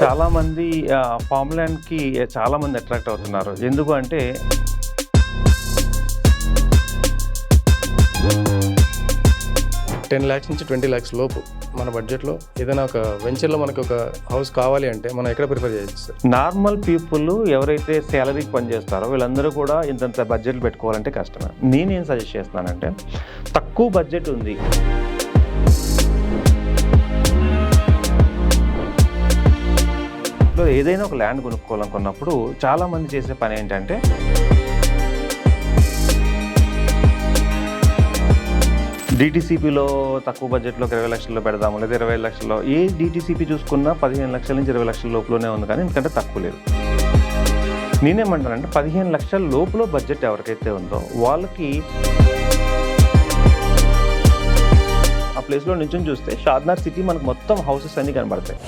చాలా మంది ఫామ్ ల్యాండ్కి చాలా మంది అట్రాక్ట్ అవుతున్నారు. ఎందుకు అంటే టెన్ ల్యాక్స్ నుంచి ట్వంటీ ల్యాక్స్ లోపు మన బడ్జెట్లో ఏదైనా ఒక వెంచర్లో మనకి ఒక హౌస్ కావాలి అంటే మనం ఎక్కడ ప్రిఫర్ చేయొచ్చు సార్? నార్మల్ పీపుల్ ఎవరైతే శాలరీకి పనిచేస్తారో వీళ్ళందరూ కూడా ఇంతంత బడ్జెట్ పెట్టుకోవాలంటే కష్టమే. నేనేం సజెస్ట్ చేస్తున్నానంటే తక్కువ బడ్జెట్ ఉంది. ఇప్పుడు ఏదైనా ఒక ల్యాండ్ కొనుక్కోవాలనుకున్నప్పుడు చాలామంది చేసే పని ఏంటంటే డిటీసీపీలో తక్కువ బడ్జెట్లో ఇరవై లక్షల్లో పెడదాము లేదా ఇరవై లక్షల్లో. ఏ డిటీసీపీ చూసుకున్నా పదిహేను లక్షల నుంచి ఇరవై లక్షల లోపలనే ఉంది కానీ ఎందుకంటే తక్కువ లేదు. నేనేమంటానంటే పదిహేను లక్షల లోపల బడ్జెట్ ఎవరికైతే ఉందో వాళ్ళకి ఆ ప్లేస్లో నుంచి చూస్తే షాద్నార్ సిటీ మనకు మొత్తం హౌసెస్ అన్నీ కనబడతాయి.